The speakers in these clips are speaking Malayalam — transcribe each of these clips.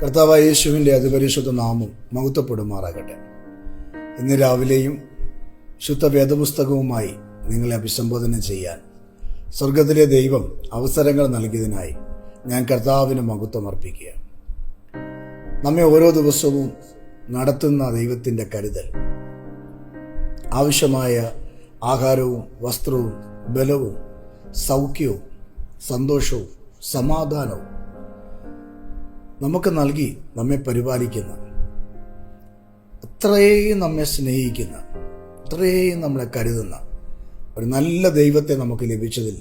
കർത്താവായ യേശുവിന്റെ അതിപരിശുദ്ധ നാമം മഹത്വപ്പെടുമാറാകട്ടെ. ഇന്ന് രാവിലെയും ശുദ്ധ വേദപുസ്തകവുമായി നിങ്ങളെ അഭിസംബോധന ചെയ്യാൻ സ്വർഗത്തിലെ ദൈവം അവസരങ്ങൾ നൽകിയതിനായി ഞാൻ കർത്താവിന് മഹത്വം അർപ്പിക്കുക നമ്മെ ഓരോ ദിവസവും നടത്തുന്ന ദൈവത്തിന്റെ കരുതൽ ആവശ്യമായ ആഹാരവും വസ്ത്രവും ബലവും സൗഖ്യവും സന്തോഷവും സമാധാനവും നമുക്ക് നൽകി നമ്മെ പരിപാലിക്കുന്ന അത്രയും നമ്മെ സ്നേഹിക്കുന്ന അത്രയും നമ്മളെ കരുതുന്ന ഒരു നല്ല ദൈവത്തെ നമുക്ക് ലഭിച്ചതിൽ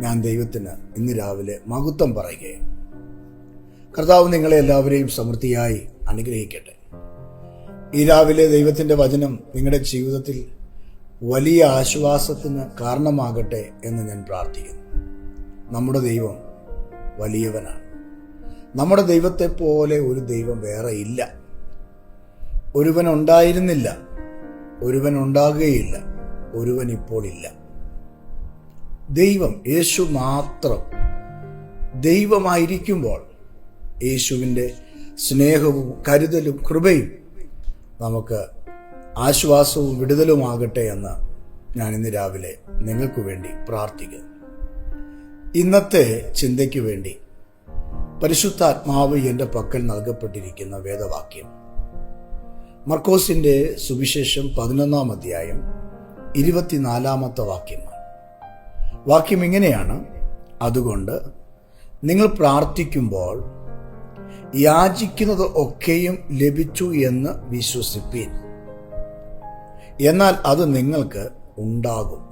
ഞാൻ ദൈവത്തിന് ഇന്ന് രാവിലെ മഹത്വം പറയുകയാണ്. കർത്താവ് നിങ്ങളെ എല്ലാവരെയും സമൃദ്ധിയായി അനുഗ്രഹിക്കട്ടെ. ഈ രാവിലെ ദൈവത്തിന്റെ വചനം നിങ്ങളുടെ ജീവിതത്തിൽ വലിയ ആശ്വാസത്തിന് കാരണമാകട്ടെ എന്ന് ഞാൻ പ്രാർത്ഥിക്കുന്നു. നമ്മുടെ ദൈവം വലിയവനാണ്. നമ്മുടെ ദൈവത്തെ പോലെ ഒരു ദൈവം വേറെ ഇല്ല. ഒരുവൻ ഉണ്ടായിരുന്നില്ല ഒരുവൻ ഉണ്ടാകുകയില്ല ഒരുവൻ ഇപ്പോൾ ഇല്ല. ദൈവം യേശു മാത്രം ദൈവമായിരിക്കുമ്പോൾ യേശുവിന്റെ സ്നേഹവും കരുതലും കൃപയും നമുക്ക് ആശ്വാസവും വിടുതലുമാകട്ടെ എന്ന് ഞാൻ ഇന്ന് രാവിലെ നിങ്ങൾക്ക് വേണ്ടി പ്രാർത്ഥിക്കുന്നു. ഇന്നത്തെ ചിന്തയ്ക്ക് വേണ്ടി പരിശുദ്ധാത്മാവ് എന്റെ പക്കൽ നൽകപ്പെട്ടിരിക്കുന്ന വേദവാക്യം. മർക്കോസിന്റെ സുവിശേഷം പതിനൊന്നാം അധ്യായം ഇരുപത്തിനാലാമത്തെ വാക്യമാണ്. വാക്യം ഇങ്ങനെയാണ്. അതുകൊണ്ട് നിങ്ങൾ പ്രാർത്ഥിക്കുമ്പോൾ യാചിക്കുന്നത് ഒക്കെയും ലഭിച്ചു എന്ന് വിശ്വസിപ്പീൻ. എന്നാൽ അത് നിങ്ങൾക്ക് ഉണ്ടാകും.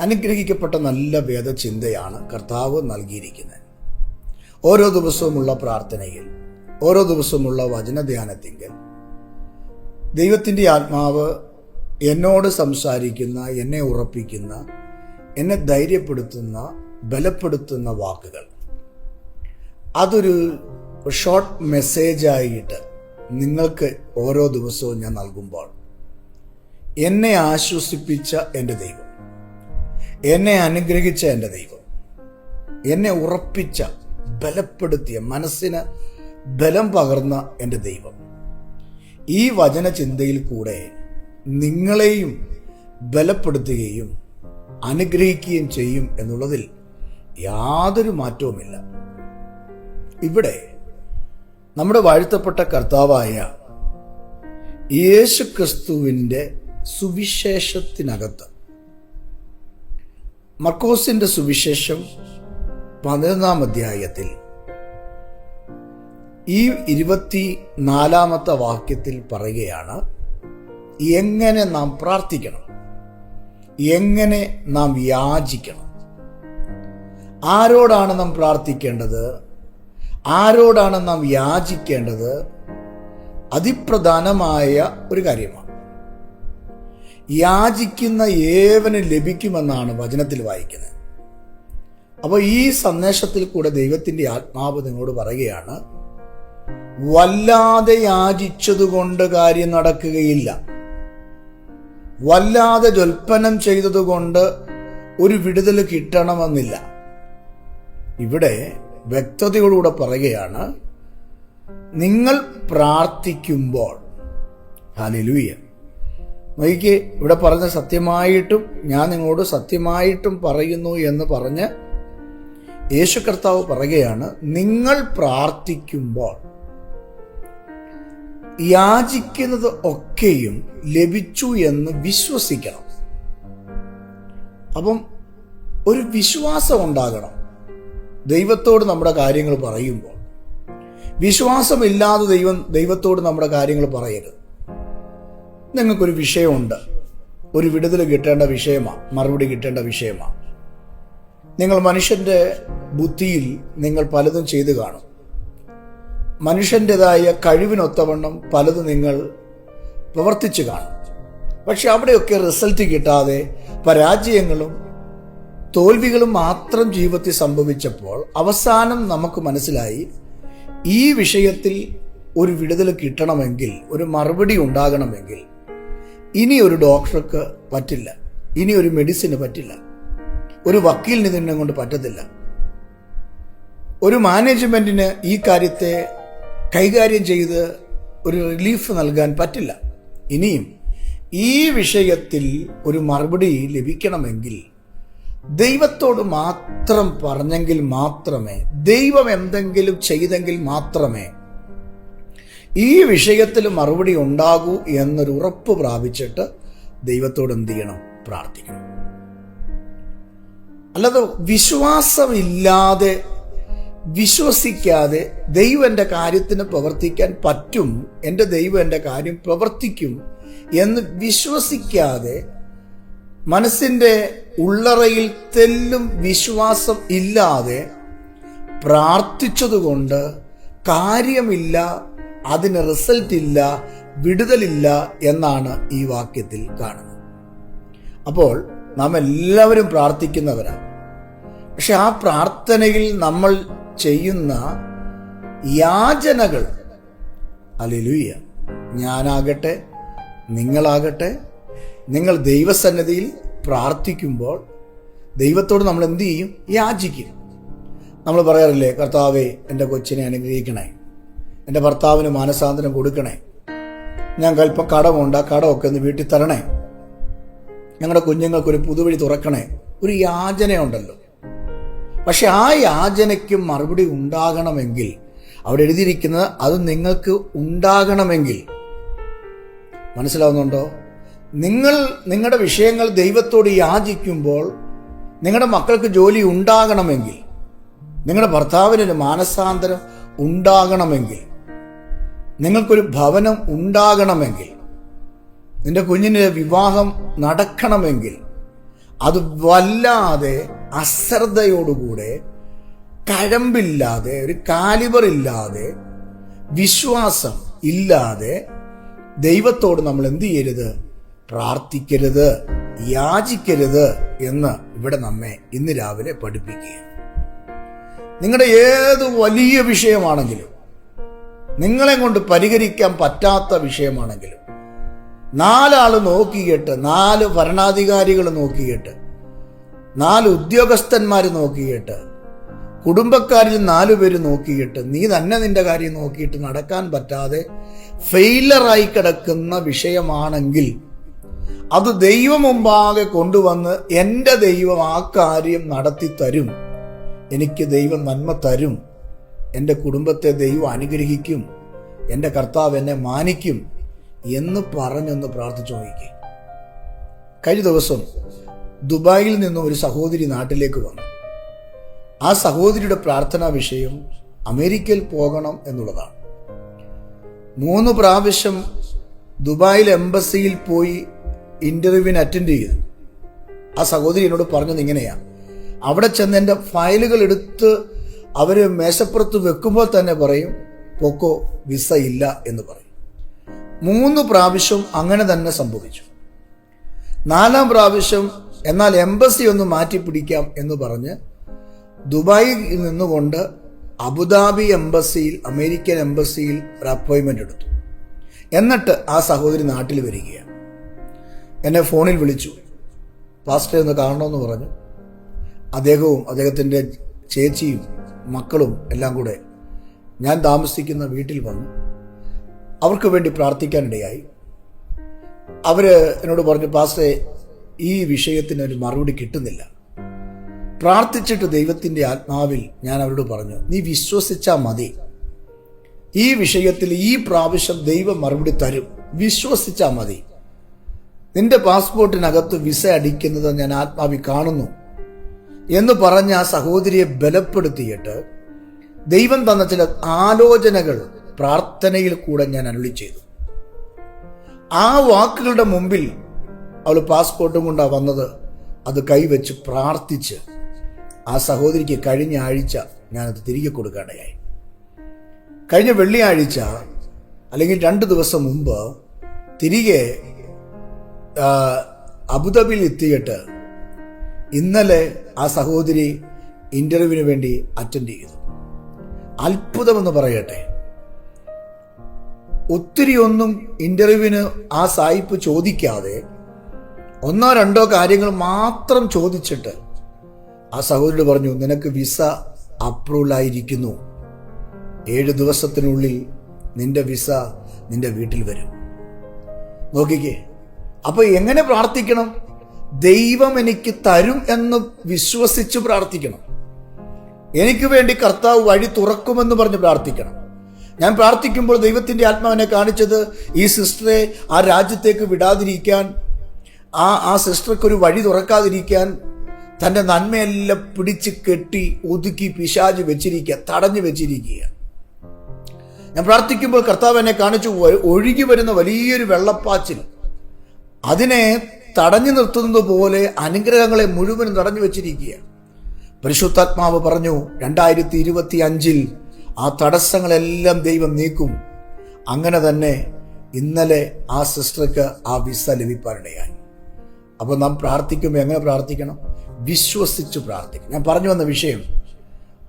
അനുഗ്രഹിക്കപ്പെട്ട നല്ല വേദചിന്തയാണ് കർത്താവ് നൽകിയിരിക്കുന്നത്. ഓരോ ദിവസവുമുള്ള പ്രാർത്ഥനയിൽ ഓരോ ദിവസവുമുള്ള വചനധ്യാനത്തിങ്കിൽ ദൈവത്തിന്റെ ആത്മാവ് എന്നോട് സംസാരിക്കുന്ന എന്നെ ഉറപ്പിക്കുന്ന എന്നെ ധൈര്യപ്പെടുത്തുന്ന ബലപ്പെടുത്തുന്ന വാക്കുകൾ. അതൊരു ഷോർട്ട് മെസ്സേജായിട്ട് നിങ്ങൾക്ക് ഓരോ ദിവസവും ഞാൻ നൽകുമ്പോൾ എന്നെ ആശ്വസിപ്പിച്ച എന്റെ ദൈവം എന്നെ അനുഗ്രഹിച്ച എന്റെ ദൈവം എന്നെ ഉറപ്പിച്ച ബലപ്പെടുത്തിയ മനസ്സിന് ബലം പകർന്ന എന്റെ ദൈവം. ഈ വചന ചിന്തയിൽ കൂടെ നിങ്ങളെയും ബലപ്പെടുത്തുകയും അനുഗ്രഹിക്കുകയും ചെയ്യും എന്നുള്ളതിൽ യാതൊരു മാറ്റവുമില്ല. ഇവിടെ നമ്മുടെ വാഴ്ത്തപ്പെട്ട കർത്താവായ യേശു ക്രിസ്തുവിന്റെ സുവിശേഷത്തിനകത്ത് മർക്കോസിന്റെ സുവിശേഷം പതിനൊന്നാം അധ്യായത്തിൽ. ഈ ഇരുപത്തി നാലാമത്തെ വാക്യത്തിൽ പറയുകയാണ് എങ്ങനെ നാം പ്രാർത്ഥിക്കണം? എങ്ങനെ നാം യാചിക്കണം? ആരോടാണ് നാം പ്രാർത്ഥിക്കേണ്ടത്? ആരോടാണ് നാം യാചിക്കേണ്ടത്? അതിപ്രധാനമായ ഒരു കാര്യമാണ്. യാചിക്കുന്ന ഏവന് ലഭിക്കുമെന്നാണ് വചനത്തിൽ വായിക്കുന്നത്. അപ്പോൾ ഈ സന്ദേശത്തിൽ കൂടെ ദൈവത്തിന്റെ ആത്മാവ് നിങ്ങളോട് പറയുകയാണ് വല്ലാതെ യാചിച്ചതുകൊണ്ട് കാര്യം നടക്കുകയില്ല. വല്ലാതെ ജൽപ്പനം ചെയ്തതുകൊണ്ട് ഒരു വിടുതൽ കിട്ടണമെന്നില്ല. ഇവിടെ വ്യക്തതയോടുകൂടെ പറയുകയാണ് നിങ്ങൾ പ്രാർത്ഥിക്കുമ്പോൾ ഹാലിലൂയ നോക്കിക്കേ ഇവിടെ പറഞ്ഞ സത്യമായിട്ടും ഞാൻ നിങ്ങളോട് സത്യമായിട്ടും പറയുന്നു എന്ന് പറഞ്ഞ് യേശു കർത്താവ് പറയുകയാണ് നിങ്ങൾ പ്രാർത്ഥിക്കുമ്പോൾ യാചിക്കുന്നത് ഒക്കെയും ലഭിച്ചു എന്ന് വിശ്വസിക്കണം. അപ്പം ഒരു വിശ്വാസം ഉണ്ടാകണം. ദൈവത്തോട് നമ്മുടെ കാര്യങ്ങൾ പറയുമ്പോൾ. വിശ്വാസമില്ലാതെ ദൈവം ദൈവത്തോട് നമ്മുടെ കാര്യങ്ങൾ പറയരുത്. നിങ്ങൾക്കൊരു വിഷയമുണ്ട്. ഒരു വിടുതൽ കിട്ടേണ്ട വിഷയമാണ് മറുപടി കിട്ടേണ്ട പ്രശ്നമാണ് നിങ്ങൾ മനുഷ്യന്റെ ബുദ്ധിയിൽ നിങ്ങൾ പലതും ചെയ്തു കാണും. മനുഷ്യന്റെതായ കഴിവിനൊത്തവണ്ണം പലതും നിങ്ങൾ പ്രവർത്തിച്ചു കാണും. പക്ഷെ അവിടെയൊക്കെ റിസൾട്ട് കിട്ടാതെ പരാജയങ്ങളും തോൽവികളും മാത്രം ജീവിതത്തിൽ സംഭവിച്ചപ്പോൾ അവസാനം നമുക്ക് മനസ്സിലായി ഈ വിഷയത്തിൽ ഒരു വിടുതൽ കിട്ടണമെങ്കിൽ ഒരു മറുപടി ഉണ്ടാകണമെങ്കിൽ ഇനി ഒരു ഡോക്ടർക്ക് പറ്റില്ല ഇനി ഒരു മെഡിസിന് പറ്റില്ല. ഒരു വക്കീലിന് ഇതിനെ കൊണ്ട് പറ്റത്തില്ല. ഒരു മാനേജ്മെന്റിന് ഈ കാര്യത്തെ കൈകാര്യം ചെയ്ത് ഒരു റിലീഫ് നൽകാൻ പറ്റില്ല. ഇനിയും ഈ വിഷയത്തിൽ ഒരു മറുപടി ലഭിക്കണമെങ്കിൽ ദൈവത്തോട് മാത്രം പറഞ്ഞെങ്കിൽ മാത്രമേ ദൈവം എന്തെങ്കിലും ചെയ്തെങ്കിൽ മാത്രമേ ഈ വിഷയത്തിൽ മറുപടി ഉണ്ടാകൂ എന്നൊരു ഉറപ്പ് പ്രാപിച്ചിട്ട് ദൈവത്തോട് എന്ത് ചെയ്യണം? പ്രാർത്ഥിക്കണം. അല്ലാതെ വിശ്വാസമില്ലാതെ വിശ്വസിക്കാതെ ദൈവം എന്റെ കാര്യത്തിന് പ്രവർത്തിക്കാൻ പറ്റും എന്റെ ദൈവം എന്റെ കാര്യം പ്രവർത്തിക്കും എന്ന് വിശ്വസിക്കാതെ മനസ്സിന്റെ ഉള്ളറയിൽ തെല്ലും വിശ്വാസം ഇല്ലാതെ പ്രാർത്ഥിച്ചതുകൊണ്ട് കാര്യമില്ല അതിന് റിസൾട്ട് ഇല്ല വിടുതലില്ല എന്നാണ് ഈ വാക്യത്തിൽ കാണുന്നത്. അപ്പോൾ നാം എല്ലാവരും പ്രാർത്ഥിക്കുന്നവരാണ്. പക്ഷെ ആ പ്രാർത്ഥനയിൽ നമ്മൾ ചെയ്യുന്ന യാചനകൾ അലിലുയ്യ ഞാനാകട്ടെ നിങ്ങളാകട്ടെ നിങ്ങൾ ദൈവസന്നദ്ധിയിൽ പ്രാർത്ഥിക്കുമ്പോൾ ദൈവത്തോട് നമ്മൾ എന്ത് ചെയ്യും? യാചിക്കും. നമ്മൾ പറയാറില്ലേ കർത്താവെ എന്റെ കൊച്ചിനെ അനുഗ്രഹിക്കണേ. എന്റെ ഭർത്താവിന് മാനസാന്തരം കൊടുക്കണേ. ഞാൻ കൽപ്പം കടമുണ്ട് ആ കടമൊക്കെ ഒന്ന് വീട്ടിൽ തരണേ ഞങ്ങളുടെ കുഞ്ഞുങ്ങൾക്കൊരു പുതുവഴി തുറക്കണേ. ഒരു യാചനയുണ്ടല്ലോ. പക്ഷെ ആ യാചനയ്ക്ക് മറുപടി ഉണ്ടാകണമെങ്കിൽ അവിടെ എഴുതിയിരിക്കുന്നത് അത് നിങ്ങൾക്ക് ഉണ്ടാകണമെങ്കിൽ. മനസ്സിലാവുന്നുണ്ടോ? നിങ്ങൾ നിങ്ങളുടെ വിഷയങ്ങൾ ദൈവത്തോട് യാചിക്കുമ്പോൾ നിങ്ങളുടെ മക്കൾക്ക് ജോലി ഉണ്ടാകണമെങ്കിൽ നിങ്ങളുടെ ഭർത്താവിനൊരു മാനസാന്തരം ഉണ്ടാകണമെങ്കിൽ നിങ്ങൾക്കൊരു ഭവനം ഉണ്ടാകണമെങ്കിൽ നിന്റെ കുഞ്ഞിന് വിവാഹം നടക്കണമെങ്കിൽ അത് വല്ലാതെ അശ്രദ്ധയോടുകൂടെ കഴമ്പില്ലാതെ ഒരു കാലിബർ ഇല്ലാതെ വിശ്വാസം ഇല്ലാതെ ദൈവത്തോട് നമ്മൾ എന്ത് ചെയ്യരുത്? പ്രാർത്ഥിക്കരുത് യാചിക്കരുത് എന്ന് ഇവിടെ നമ്മെ ഇന്ന് രാവിലെ പഠിപ്പിക്കുക നിങ്ങളുടെ ഏത് വലിയ വിഷയമാണെങ്കിലും നിങ്ങളെ കൊണ്ട് പരിഹരിക്കാൻ പറ്റാത്ത വിഷയമാണെങ്കിലും നാലാൾ നോക്കിയിട്ട് നാല് ഭരണാധികാരികൾ നോക്കിയിട്ട് നാല് ഉദ്യോഗസ്ഥന്മാർ നോക്കിയിട്ട് കുടുംബക്കാരിൽ നാലു പേര് നോക്കിയിട്ട് നീ തന്നെ നിന്റെ കാര്യം നോക്കിയിട്ട് നടക്കാൻ പറ്റാതെ ഫെയിലറായി കിടക്കുന്ന വിഷയമാണെങ്കിൽ അത് ദൈവം മുമ്പാകെ കൊണ്ടുവന്ന് എന്റെ ദൈവം ആ കാര്യം നടത്തി തരും. എനിക്ക് ദൈവം നന്മ തരും. എന്റെ കുടുംബത്തെ ദൈവം അനുഗ്രഹിക്കും. എന്റെ കർത്താവ് എന്നെ മാനിക്കും. എന്ന് പറഞ്ഞൊന്ന് പ്രാർത്ഥിച്ചു നോക്കി കഴിഞ്ഞ ദിവസം ദുബായിൽ നിന്നും ഒരു സഹോദരി നാട്ടിലേക്ക് വന്നു. ആ സഹോദരിയുടെ പ്രാർത്ഥനാ വിഷയം അമേരിക്കയിൽ പോകണം എന്നുള്ളതാണ്. മൂന്ന് പ്രാവശ്യം ദുബായിൽ എംബസിയിൽ പോയി ഇന്റർവ്യൂവിന് അറ്റൻഡ് ചെയ്തു. ആ സഹോദരി എന്നോട് പറഞ്ഞത് ഇങ്ങനെയാ. അവിടെ ചെന്ന് എന്റെ ഫയലുകൾ എടുത്ത് അവർ മേശപ്പുറത്ത് വെക്കുമ്പോൾ തന്നെ പറയും പൊക്കോ വിസ ഇല്ല എന്ന് പറയും. മൂന്ന് പ്രാവശ്യം അങ്ങനെ തന്നെ സംഭവിച്ചു. നാലാം പ്രാവശ്യം എന്നാൽ എംബസി ഒന്ന് മാറ്റി പിടിക്കാം എന്ന് പറഞ്ഞ് ദുബായിൽ നിന്നുകൊണ്ട് അബുദാബി എംബസിയിൽ അമേരിക്കൻ എംബസിയിൽ ഒരു അപ്പോയിൻമെന്റ് എടുത്തു. എന്നിട്ട് ആ സഹോദരി നാട്ടിൽ വരികയാണ്. എന്നെ ഫോണിൽ വിളിച്ചു. പാസ്റ്റർ ഒന്ന് കാണണമെന്ന് പറഞ്ഞു. അദ്ദേഹവും അദ്ദേഹത്തിന്റെ ചേച്ചിയും മക്കളും എല്ലാം കൂടെ ഞാൻ താമസിക്കുന്ന വീട്ടിൽ വന്നു. അവർക്ക് വേണ്ടി പ്രാർത്ഥിക്കാനിടയായി. അവർ എന്നോട് പറഞ്ഞു പാസ്റ്റേ ഈ വിഷയത്തിന് ഒരു മറുപടി കിട്ടുന്നില്ല. പ്രാർത്ഥിച്ചിട്ട് ദൈവത്തിന്റെ ആത്മാവിൽ ഞാൻ അവരോട് പറഞ്ഞു നീ വിശ്വസിച്ചാൽ മതി. ഈ വിഷയത്തിൽ ഈ പ്രാവശ്യം ദൈവം മറുപടി തരും. വിശ്വസിച്ചാൽ മതി. നിന്റെ പാസ്പോർട്ടിനകത്ത് വിസ അടിക്കുന്നത് ഞാൻ ആത്മാവി കാണുന്നു. എന്ന് പറഞ്ഞ ആ സഹോദരിയെ ബലപ്പെടുത്തിയിട്ട് ദൈവം തന്ന ചില ആലോചനകൾ പ്രാർത്ഥനയിൽ കൂടെ ഞാൻ അരുളി ചെയ്തു. ആ വാക്കുകളുടെ മുമ്പിൽ അവൾ പാസ്പോർട്ടും കൊണ്ടാണ് വന്നത് അത് കൈവച്ച് പ്രാർത്ഥിച്ച് ആ സഹോദരിക്ക് കഴിഞ്ഞ ആഴ്ച ഞാനത് തിരികെ കൊടുക്കാനിടയായി കഴിഞ്ഞ വെള്ളിയാഴ്ച അല്ലെങ്കിൽ രണ്ട് ദിവസം മുമ്പ് തിരികെ അബുദാബിയിൽ എത്തിയിട്ട് ഇന്നലെ ആ സഹോദരി ഇന്റർവ്യൂവിന് വേണ്ടി അറ്റൻഡ് ചെയ്തു. അത്ഭുതമെന്ന് പറയട്ടെ. ഒത്തിരി ഒന്നും ഇന്റർവ്യൂവിന് ആ സായിപ്പ് ചോദിക്കാതെ ഒന്നോ രണ്ടോ കാര്യങ്ങൾ മാത്രം ചോദിച്ചിട്ട് ആ സഹോദരി പറഞ്ഞു നിനക്ക് വിസ അപ്രൂവലായിരിക്കുന്നു ഏഴ് ദിവസത്തിനുള്ളിൽ നിന്റെ വിസ നിന്റെ വീട്ടിൽ വരും. നോക്കിക്കേ അപ്പൊ എങ്ങനെ പ്രാർത്ഥിക്കണം? ദൈവം എനിക്ക് തരും എന്ന് വിശ്വസിച്ച് പ്രാർത്ഥിക്കണം. എനിക്ക് വേണ്ടി കർത്താവ് വഴി തുറക്കുമെന്ന് പറഞ്ഞ് പ്രാർത്ഥിക്കണം. ഞാൻ പ്രാർത്ഥിക്കുമ്പോൾ ദൈവത്തിന്റെ ആത്മാവിനെ കാണിച്ചത് ഈ സിസ്റ്ററെ ആ രാജ്യത്തേക്ക് വിടാതിരിക്കാൻ ആ ആ സിസ്റ്റർക്കൊരു വഴി തുറക്കാതിരിക്കാൻ തന്റെ നന്മയെല്ലാം പിടിച്ച് കെട്ടി ഒതുക്കി പിശാജ് വെച്ചിരിക്കുക തടഞ്ഞു വെച്ചിരിക്കുക. ഞാൻ പ്രാർത്ഥിക്കുമ്പോൾ കർത്താവ് എന്നെ കാണിച്ചു ഒഴുകി വരുന്ന വലിയൊരു വെള്ളപ്പാച്ചിൽ. അതിനെ തടഞ്ഞു നിർത്തുന്നത് പോലെ അനുഗ്രഹങ്ങളെ മുഴുവനും തടഞ്ഞു വെച്ചിരിക്കുക. പരിശുദ്ധാത്മാവ് പറഞ്ഞു രണ്ടായിരത്തി ഇരുപത്തി അഞ്ചിൽ ആ തടസ്സങ്ങളെല്ലാം ദൈവം നീക്കും. അങ്ങനെ തന്നെ ഇന്നലെ ആ സിസ്റ്റർക്ക് ആ വിസ ലഭിക്കാനിടയായി അപ്പോൾ നാം പ്രാർത്ഥിക്കുമ്പോൾ എങ്ങനെ പ്രാർത്ഥിക്കണം? വിശ്വസിച്ച് പ്രാർത്ഥിക്കണം. ഞാൻ പറഞ്ഞു വന്ന വിഷയം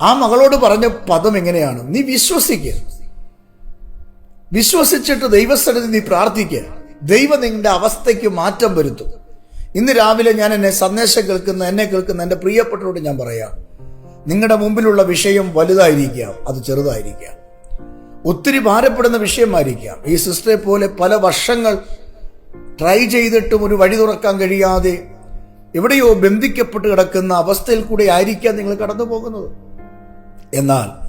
ആ മകളോട് പറഞ്ഞ പദം എങ്ങനെയാണ്? നീ വിശ്വസിക്കുക വിശ്വസിച്ചിട്ട് ദൈവസ്ഥലത്ത് നീ പ്രാർത്ഥിക്കുക ദൈവം നിങ്ങളുടെ അവസ്ഥയ്ക്ക് മാറ്റം വരുത്തും. ഇന്ന് രാവിലെ ഞാൻ എന്നെ സന്ദേശം കേൾക്കുന്ന എന്നെ കേൾക്കുന്ന എന്റെ പ്രിയപ്പെട്ടവരോട് ഞാൻ പറയാം. നിങ്ങളുടെ മുമ്പിലുള്ള വിഷയം വലുതായിരിക്കാം അത് ചെറുതായിരിക്കാം. ഒത്തിരി ഭാരപ്പെടുന്ന വിഷയമായിരിക്കാം. ഈ സിസ്റ്ററെ പോലെ പല വർഷങ്ങൾ ട്രൈ ചെയ്തിട്ടും ഒരു വഴി തുറക്കാൻ കഴിയാതെ എവിടെയോ ബന്ധിക്കപ്പെട്ട് കിടക്കുന്ന അവസ്ഥയിൽ കൂടെ ആയിരിക്കാം നിങ്ങൾ കടന്നു പോകുന്നത്. എന്നാൽ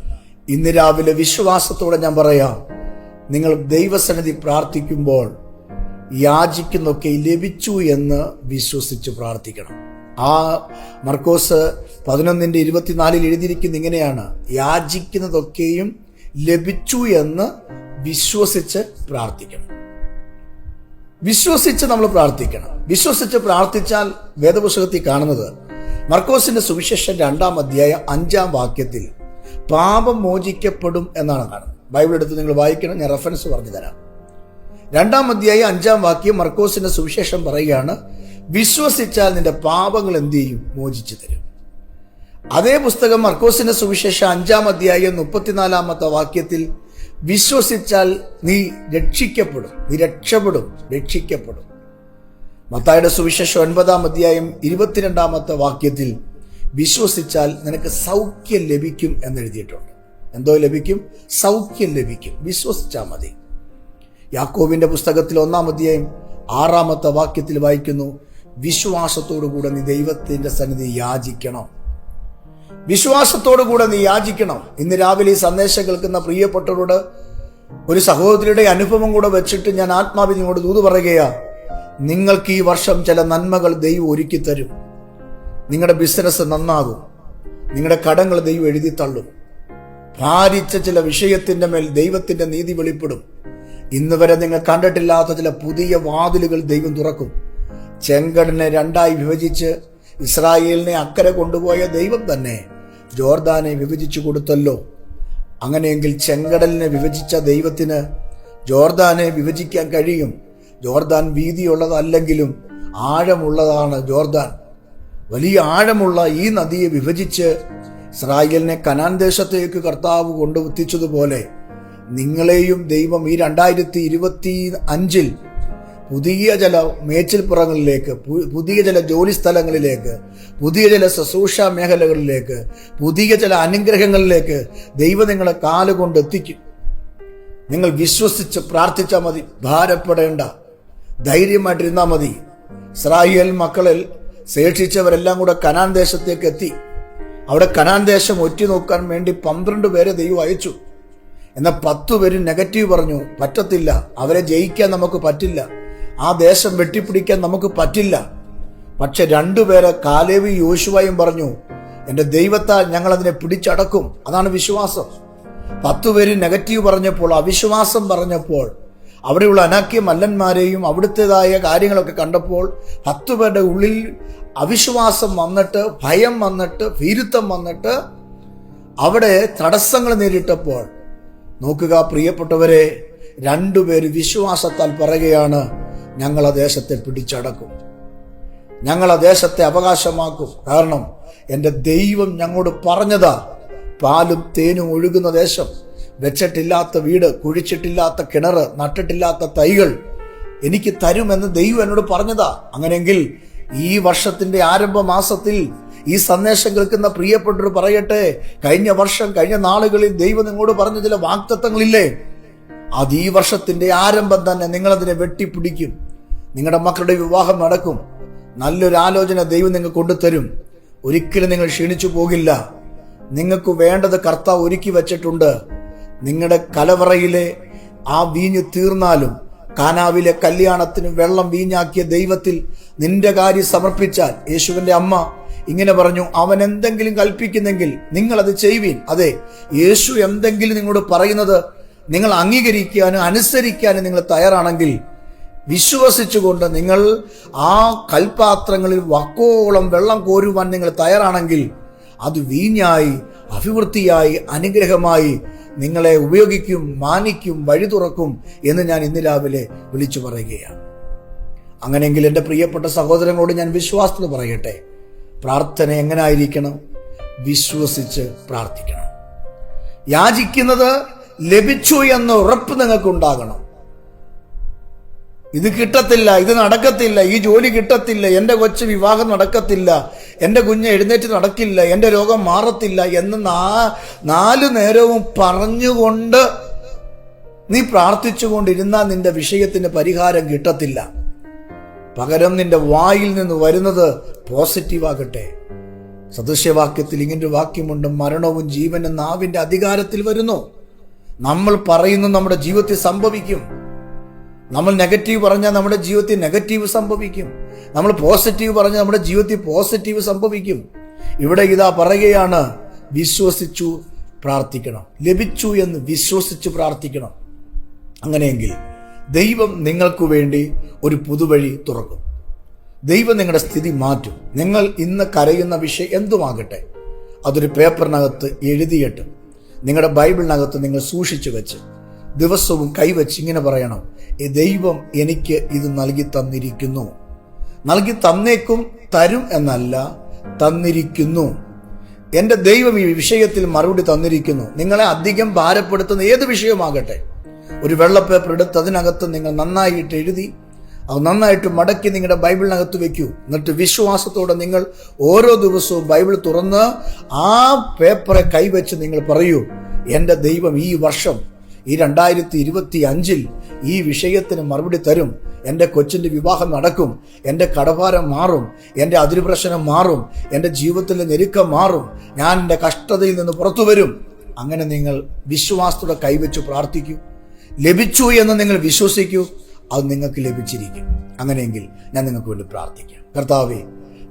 ഇന്ന് രാവിലെ വിശ്വാസത്തോടെ ഞാൻ പറയാം നിങ്ങൾ ദൈവസന്നിധി പ്രാർത്ഥിക്കുമ്പോൾ യാചിക്കുന്നൊക്കെ ലഭിച്ചു എന്ന് വിശ്വസിച്ച് പ്രാർത്ഥിക്കണം. ആ മർക്കോസ് പതിനൊന്നിന്റെ ഇരുപത്തിനാലിൽ എഴുതിയിരിക്കുന്ന ഇങ്ങനെയാണ് യാചിക്കുന്നതൊക്കെയും ലഭിച്ചു എന്ന് വിശ്വസിച്ച് പ്രാർത്ഥിക്കണം. വിശ്വസിച്ച് നമ്മൾ പ്രാർത്ഥിക്കണം. വിശ്വസിച്ച് പ്രാർത്ഥിച്ചാൽ വേദപുസ്തകത്തിൽ കാണുന്നത് മർക്കോസിന്റെ സുവിശേഷം രണ്ടാം അധ്യായം അഞ്ചാം വാക്യത്തിൽ പാപം മോചിക്കപ്പെടും എന്നാണ് കാണുന്നത്. ബൈബിൾ എടുത്ത് നിങ്ങൾ വായിക്കണം ഞാൻ റെഫറൻസ് പറഞ്ഞു തരാം രണ്ടാം അധ്യായം അഞ്ചാം വാക്യം മർക്കോസിന്റെ സുവിശേഷം പറയുകയാണ് വിശ്വസിച്ചാൽ നിന്റെ പാപങ്ങൾ എന്ത് ചെയ്യും? മോചിച്ചു തരും. അതേ പുസ്തകം മർക്കോസിന്റെ സുവിശേഷം അഞ്ചാം അധ്യായം മുപ്പത്തിനാലാമത്തെ വാക്യത്തിൽ വിശ്വസിച്ചാൽ നീ രക്ഷിക്കപ്പെടും. നീ രക്ഷപ്പെടും രക്ഷിക്കപ്പെടും. മത്തായുടെ സുവിശേഷം ഒൻപതാം അധ്യായം ഇരുപത്തിരണ്ടാമത്തെ വാക്യത്തിൽ വിശ്വസിച്ചാൽ നിനക്ക് സൗഖ്യം ലഭിക്കും എന്നെഴുതിയിട്ടുണ്ട്. എന്തോ ലഭിക്കും? സൗഖ്യം ലഭിക്കും. വിശ്വസിച്ചാൽ മതി. യാക്കോവിന്റെ പുസ്തകത്തിൽ ഒന്നാം അധ്യായം ആറാമത്തെ വാക്യത്തിൽ വായിക്കുന്നു വിശ്വാസത്തോടു കൂടെ നീ ദൈവത്തിന്റെ സന്നിധി യാചിക്കണം. വിശ്വാസത്തോടുകൂടെ നീ യാചിക്കണം. ഇന്ന് രാവിലെ ഈ സന്ദേശം കേൾക്കുന്ന പ്രിയപ്പെട്ടവരോട് ഒരു സഹോദരിയുടെ അനുഭവം കൂടെ വെച്ചിട്ട് ഞാൻ ആത്മാവിനോട് ദൂത് പറയുകയാ. നിങ്ങൾക്ക് ഈ വർഷം ചില നന്മകൾ ദൈവം ഒരുക്കി തരും. നിങ്ങളുടെ ബിസിനസ് നന്നാകും. നിങ്ങളുടെ കടങ്ങൾ ദൈവം എഴുതി തള്ളും. ഭാരിച്ച ചില വിഷയത്തിന്റെ മേൽ ദൈവത്തിന്റെ നീതി വെളിപ്പെടും. ഇന്ന് വരെ നിങ്ങൾ കണ്ടിട്ടില്ലാത്ത ചില പുതിയ വാതിലുകൾ ദൈവം തുറക്കും. ചെങ്കടനെ രണ്ടായി വിഭജിച്ച് ഇസ്രായേലിനെ അക്കരെ കൊണ്ടുപോയ ദൈവം തന്നെ ജോർദാനെ വിഭജിച്ചു കൊടുത്തല്ലോ. അങ്ങനെയെങ്കിൽ ചെങ്കടലിനെ വിഭജിച്ച ദൈവത്തിന് ജോർദാനെ വിഭജിക്കാൻ കഴിയും. ജോർദാൻ വീതിയുള്ളതല്ലെങ്കിലും ആഴമുള്ളതാണ് ജോർദാൻ. വലിയ ആഴമുള്ള ഈ നദിയെ വിഭജിച്ച് ഇസ്രായേലിനെ കനാൻ ദേശത്തേക്ക് കർത്താവ് കൊണ്ടു എത്തിച്ചതുപോലെ നിങ്ങളെയും ദൈവം ഈ രണ്ടായിരത്തി ഇരുപത്തി അഞ്ചിൽ പുതിയ ചില മേച്ചിൽപ്പുറങ്ങളിലേക്ക് പുതിയ ചില ജോലി സ്ഥലങ്ങളിലേക്ക് പുതിയ ചില ശുശ്രൂഷ മേഖലകളിലേക്ക് പുതിയ ചില അനുഗ്രഹങ്ങളിലേക്ക് ദൈവം നിങ്ങളെ കാലുകൊണ്ട് എത്തിക്കും നിങ്ങൾ വിശ്വസിച്ച് പ്രാർത്ഥിച്ചാൽ മതി ഭാരപ്പെടേണ്ട. ധൈര്യമായിട്ടിരുന്നാൽ മതി. ഇസ്രായേൽ മക്കളിൽ ശേഷിച്ചവരെല്ലാം കൂടെ കനാൻ ദേശത്തേക്ക് എത്തി. അവിടെ കനാൻ ദേശം ഒറ്റി നോക്കാൻ വേണ്ടി പന്ത്രണ്ട് പേരെ ദൈവം അയച്ചു. എന്നാൽ പത്തു പേര് നെഗറ്റീവ് പറഞ്ഞു പറ്റത്തില്ല. അവരെ ജയിക്കാൻ നമുക്ക് പറ്റില്ല. ആ ദേശം വെട്ടിപ്പിടിക്കാൻ നമുക്ക് പറ്റില്ല. പക്ഷെ രണ്ടുപേരെ കാലേവി യോശുവായും പറഞ്ഞു എന്റെ ദൈവത്താൽ ഞങ്ങൾ അതിനെ പിടിച്ചടക്കും. അതാണ് വിശ്വാസം. പത്തു പേര് നെഗറ്റീവ് പറഞ്ഞപ്പോൾ അവിശ്വാസം പറഞ്ഞപ്പോൾ അവിടെയുള്ള അനാക്യ മല്ലന്മാരെയും അവിടുത്തേതായ കാര്യങ്ങളൊക്കെ കണ്ടപ്പോൾ പത്തു പേരുടെ ഉള്ളിൽ അവിശ്വാസം വന്നിട്ട് ഭയം വന്നിട്ട് ഭീരുത്വം വന്നിട്ട് അവിടെ തടസ്സങ്ങൾ നേരിട്ടപ്പോൾ നോക്കുക പ്രിയപ്പെട്ടവരെ രണ്ടുപേര് വിശ്വാസത്താൽ പറയുകയാണ് ഞങ്ങൾ ആ ദേശത്തെ പിടിച്ചടക്കും. ഞങ്ങൾ ആ ദേശത്തെ അവകാശമാക്കും. കാരണം എന്റെ ദൈവം ഞങ്ങളോട് പറഞ്ഞതാ പാലും തേനും ഒഴുകുന്ന ദേശം വെച്ചിട്ടില്ലാത്ത വീട് കുഴിച്ചിട്ടില്ലാത്ത കിണർ നട്ടിട്ടില്ലാത്ത തൈകൾ എനിക്ക് തരുമെന്ന് ദൈവം എന്നോട് പറഞ്ഞതാ. അങ്ങനെയെങ്കിൽ ഈ വർഷത്തിന്റെ ആരംഭ മാസത്തിൽ ഈ സന്ദേശം കേൾക്കുന്ന പ്രിയപ്പെട്ടവർ പറയട്ടെ കഴിഞ്ഞ വർഷം കഴിഞ്ഞ നാളുകളിൽ ദൈവം നിങ്ങളോട് പറഞ്ഞ ചില വാക്തത്വങ്ങളില്ലേ? അത് ഈ വർഷത്തിന്റെ ആരംഭം തന്നെ നിങ്ങളതിനെ വെട്ടിപ്പിടിക്കും. നിങ്ങളുടെ മക്കളുടെ വിവാഹം നടക്കും. നല്ലൊരു ആലോചന ദൈവം നിങ്ങൾ കൊണ്ടുതരും. ഒരിക്കലും നിങ്ങൾ ക്ഷീണിച്ചു പോകില്ല. നിങ്ങൾക്ക് വേണ്ടത് കർത്താവ് ഒരുക്കി വച്ചിട്ടുണ്ട്. നിങ്ങളുടെ കലവറയിലെ ആ വീഞ്ഞ് തീർന്നാലും കാനാവിലെ കല്യാണത്തിന് വെള്ളം വീഞ്ഞാക്കിയ ദൈവത്തിൽ നിന്റെ കാര്യം സമർപ്പിച്ചാൽ യേശുവിന്റെ അമ്മ ഇങ്ങനെ പറഞ്ഞു അവൻ എന്തെങ്കിലും കൽപ്പിക്കുന്നെങ്കിൽ നിങ്ങൾ അത് ചെയ്യുവീൻ. അതെ യേശു എന്തെങ്കിലും നിങ്ങളോട് പറയുന്നത് നിങ്ങൾ അംഗീകരിക്കാനും അനുസരിക്കാനും നിങ്ങൾ തയ്യാറാണെങ്കിൽ വിശ്വസിച്ചുകൊണ്ട് നിങ്ങൾ ആ കൽപാത്രങ്ങളിൽ വക്കോളം വെള്ളം കോരുവാൻ നിങ്ങൾ തയ്യാറാണെങ്കിൽ അത് വീഞ്ഞായി അഭിവൃദ്ധിയായി അനുഗ്രഹമായി നിങ്ങളെ ഉപയോഗിക്കും മാനിക്കും വഴി തുറക്കും എന്ന് ഞാൻ ഇന്ന് രാവിലെ വിളിച്ചു പറയുകയാണ്. അങ്ങനെയെങ്കിൽ എന്റെ പ്രിയപ്പെട്ട സഹോദരങ്ങളോട് ഞാൻ വിശ്വാസത്തിൽ പറയട്ടെ. പ്രാർത്ഥന എങ്ങനെ ആയിരിക്കണം വിശ്വസിച്ച് പ്രാർത്ഥിക്കണം. യാചിക്കുന്നത് ലഭിച്ചു എന്ന ഉറപ്പ് നിങ്ങൾക്കുണ്ടാകണം. ഇത് കിട്ടത്തില്ല ഇത് നടക്കത്തില്ല ഈ ജോലി കിട്ടത്തില്ല എന്റെ കൊച്ചു വിവാഹം നടക്കത്തില്ല എന്റെ കുഞ്ഞ് എഴുന്നേറ്റ് നടക്കില്ല എന്റെ രോഗം മാറത്തില്ല എന്ന് നാ നാലു നേരവും പറഞ്ഞുകൊണ്ട് നീ പ്രാർത്ഥിച്ചുകൊണ്ടിരുന്നാൽ നിന്റെ വിഷയത്തിന് പരിഹാരം കിട്ടത്തില്ല. പകരം നിന്റെ വായിൽ നിന്ന് വരുന്നത് പോസിറ്റീവാകട്ടെ. സദൃശ്യവാക്യത്തിൽ ഇങ്ങനൊരു വാക്യമുണ്ട് മരണവും ജീവനും നാവിന്റെ അധികാരത്തിൽ വരുന്നു. നമ്മൾ പറയുന്നു നമ്മുടെ ജീവിതത്തിൽ സംഭവിക്കും. നമ്മൾ നെഗറ്റീവ് പറഞ്ഞാൽ നമ്മുടെ ജീവിതത്തിൽ നെഗറ്റീവ് സംഭവിക്കും. നമ്മൾ പോസിറ്റീവ് പറഞ്ഞാൽ നമ്മുടെ ജീവിതത്തിൽ പോസിറ്റീവ് സംഭവിക്കും. ഇവിടെ ഇതാ പറയുകയാണ് വിശ്വസിച്ചു പ്രാർത്ഥിക്കണം. ലഭിച്ചു എന്ന് വിശ്വസിച്ച് പ്രാർത്ഥിക്കണം. അങ്ങനെയെങ്കിൽ ദൈവം നിങ്ങൾക്ക് വേണ്ടി ഒരു പുതുവഴി തുറക്കും. ദൈവം നിങ്ങളുടെ സ്ഥിതി മാറ്റും. നിങ്ങൾ ഇന്ന് കരയുന്ന വിഷയം എന്തുമാകട്ടെ? അതൊരു പേപ്പറിനകത്ത് എഴുതിയിട്ട് നിങ്ങളുടെ ബൈബിളിനകത്ത് നിങ്ങൾ സൂക്ഷിച്ചു വെച്ച് ദിവസവും കൈവച്ച് ഇങ്ങനെ പറയണം. "ഈ ദൈവം എനിക്ക് ഇത് നൽകി തന്നിരിക്കുന്നു. നൽകി തന്നേക്കും തരും എന്നല്ല തന്നിരിക്കുന്നു. എന്റെ ദൈവം ഈ വിഷയത്തിൽ മറുപടി തന്നിരിക്കുന്നു. നിങ്ങളെ അധികം ഭാരപ്പെടുത്തുന്ന ഏത് വിഷയമാകട്ടെ ഒരു വെള്ളപ്പേപ്പർ എടുത്ത് അതിനകത്ത് നിങ്ങൾ നന്നായിട്ട് എഴുതി അത് നന്നായിട്ട് മടക്കി നിങ്ങളുടെ ബൈബിളിനകത്ത് വെക്കൂ. എന്നിട്ട് വിശ്വാസത്തോടെ നിങ്ങൾ ഓരോ ദിവസവും ബൈബിൾ തുറന്ന് ആ പേപ്പറെ കൈവച്ച് നിങ്ങൾ പറയൂ എന്റെ ദൈവം ഈ വർഷം ഈ രണ്ടായിരത്തി ഇരുപത്തി അഞ്ചിൽ ഈ വിഷയത്തിന് മറുപടി തരും. എന്റെ കൊച്ചിന്റെ വിവാഹം നടക്കും. എന്റെ കടഭാരം മാറും. എന്റെ അതിരുപ്രശ്നം മാറും. എന്റെ ജീവിതത്തിലെ ഞെരുക്കം മാറും. ഞാൻ എന്റെ കഷ്ടതയിൽ നിന്ന് പുറത്തു വരും. അങ്ങനെ നിങ്ങൾ വിശ്വാസത്തോടെ കൈവച്ചു പ്രാർത്ഥിക്കൂ. ലഭിച്ചു എന്ന് നിങ്ങൾ വിശ്വസിക്കൂ. അത് നിങ്ങൾക്ക് ലഭിച്ചിരിക്കും. അങ്ങനെയെങ്കിൽ ഞാൻ നിങ്ങൾക്ക് വേണ്ടി പ്രാർത്ഥിക്കാം. കർത്താവെ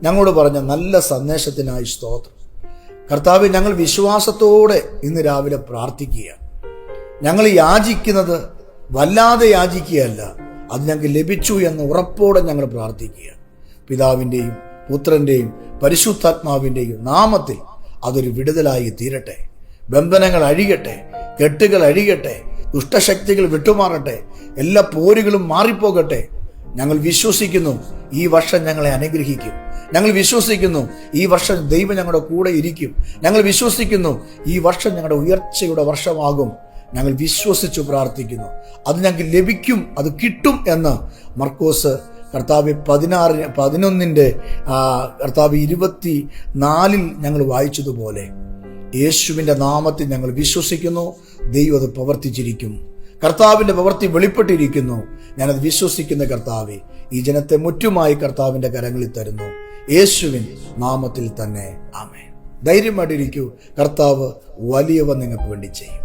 ഞങ്ങളോട് പറഞ്ഞ നല്ല സന്ദേശത്തിനായി സ്തോത്രം. കർത്താവ് ഞങ്ങൾ വിശ്വാസത്തോടെ ഇന്ന് രാവിലെ പ്രാർത്ഥിക്കുകയാണ്. ഞങ്ങൾ യാചിക്കുന്നത് വല്ലാതെ യാചിക്കുകയല്ല. അത് ഞങ്ങൾക്ക് ലഭിച്ചു എന്ന് ഉറപ്പോടെ ഞങ്ങൾ പ്രാർത്ഥിക്കുക പിതാവിന്റെയും പുത്രന്റെയും പരിശുദ്ധാത്മാവിന്റെയും നാമത്തിൽ അതൊരു വിടുതലായി തീരട്ടെ. ബന്ധനങ്ങൾ അഴിയട്ടെ കെട്ടുകൾ അഴിയട്ടെ ദുഷ്ടശക്തികൾ വിട്ടുമാറട്ടെ എല്ലാ പോരുകളും മാറിപ്പോകട്ടെ. ഞങ്ങൾ വിശ്വസിക്കുന്നു ഈ വർഷം ഞങ്ങളെ അനുഗ്രഹിക്കും. ഞങ്ങൾ വിശ്വസിക്കുന്നു ഈ വർഷം ദൈവം ഞങ്ങളുടെ കൂടെ ഇരിക്കും. ഞങ്ങൾ വിശ്വസിക്കുന്നു ഈ വർഷം ഞങ്ങളുടെ ഉയർച്ചയുടെ വർഷമാകും. ഞങ്ങൾ വിശ്വസിച്ചു പ്രാർത്ഥിക്കുന്നു. അത് ഞങ്ങൾക്ക് ലഭിക്കും അത് കിട്ടും എന്ന് മർക്കോസ് കർത്താവ് പതിനാറിന് പതിനൊന്നിന്റെ കർത്താവ് ഇരുപത്തി നാലിൽ ഞങ്ങൾ വായിച്ചതുപോലെ യേശുവിന്റെ നാമത്തിൽ ഞങ്ങൾ വിശ്വസിക്കുന്നു ദൈവം അത് പ്രവർത്തിച്ചിരിക്കും. കർത്താവിന്റെ പ്രവൃത്തി വെളിപ്പെട്ടിരിക്കുന്നു. ഞാനത് വിശ്വസിക്കുന്ന കർത്താവെ ഈ ജനത്തെ മുറ്റുമായി കർത്താവിന്റെ കരങ്ങളിൽ തരുന്നു. യേശുവിൻ നാമത്തിൽ തന്നെ. ആമേ ധൈര്യമായിട്ടിരിക്കൂ. കർത്താവ് വലിയവ നിങ്ങൾക്ക് വേണ്ടി ചെയ്യും.